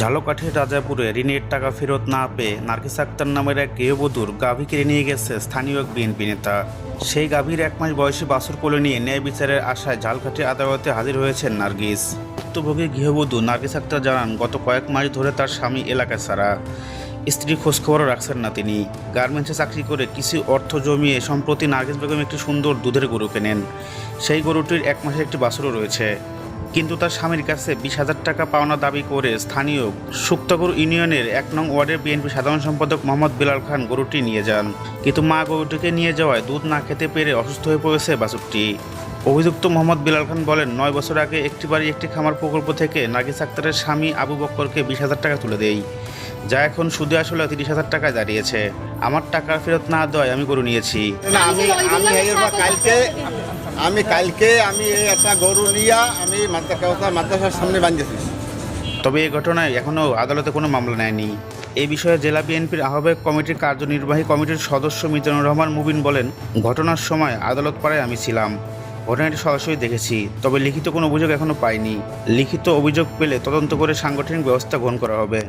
ঝালকাঠির রাজাপুরে ঋণের টাকা ফেরত না পেয়ে নার্গিস আক্তার নামের এক গৃহবধূর গাভী কিনে নিয়ে গেছে স্থানীয় এক বিএনপি নেতা। সেই গাভীর এক মাস বয়সী বাছুর কোলে নিয়ে ন্যায় বিচারের আশায় ঝালকাঠি আদালতে হাজির হয়েছেন নার্গিস। ভুক্তভোগী গৃহবধূ নার্গিস আক্তার জানান, গত কয়েক মাস ধরে তার স্বামী এলাকায় ছাড়া স্ত্রী খোঁজখবরও রাখছেন না তিনি। গার্মেন্টসে চাকরি করে কিছু অর্থ জমিয়ে সম্প্রতি নার্গিস বেগম একটি সুন্দর দুধের গরু কেনেন। সেই গরুটির এক মাসের একটি বাছুরও রয়েছে। কিন্তু তার স্বামীর কাছে বিশ হাজার টাকা পাওনা দাবি করে স্থানীয় সুক্তগর ইউনিয়নের এক নং ওয়ার্ডের বিএনপি সাধারণ সম্পাদক মোহাম্মদ বিলাল খান গরুটি নিয়ে যান। কিন্তু মা গরুটিকে নিয়ে যাওয়ায় দুধ না খেতে পেরে অসুস্থ হয়ে পড়েছে বাছুরটি। অভিযুক্ত মোহাম্মদ বিলাল খান বলেন, নয় বছর আগে একটি বাড়ি একটি খামার প্রকল্প থেকে নাগিস আক্তারের স্বামী আবু বক্করকে বিশ হাজার টাকা তুলে দেই, যা এখন সুদে আসলে তিরিশ হাজার টাকায় দাঁড়িয়েছে। আমার টাকা ফেরত না দেওয়ায় আমি গরু নিয়েছি। আমি কালকে আমি একটা গরু নিয়ে আমি মাদ্রাসা মাদ্রাসার সামনে বাঁধেছি তবে এই ঘটনায় এখনও আদালতে কোনো মামলা নেয়নি। এই বিষয়ে জেলা বিএনপির আহ্বায়ক কমিটির কার্যনির্বাহী কমিটির সদস্য মিজানুর রহমান মুবিন বলেন, ঘটনার সময় আদালত পাড়ায় আমি ছিলাম। ঘটনাটি সরাসরি দেখেছি, তবে লিখিত কোনো অভিযোগ এখনও পাইনি। লিখিত অভিযোগ পেলে তদন্ত করে সাংগঠনিক ব্যবস্থা গ্রহণ করা হবে।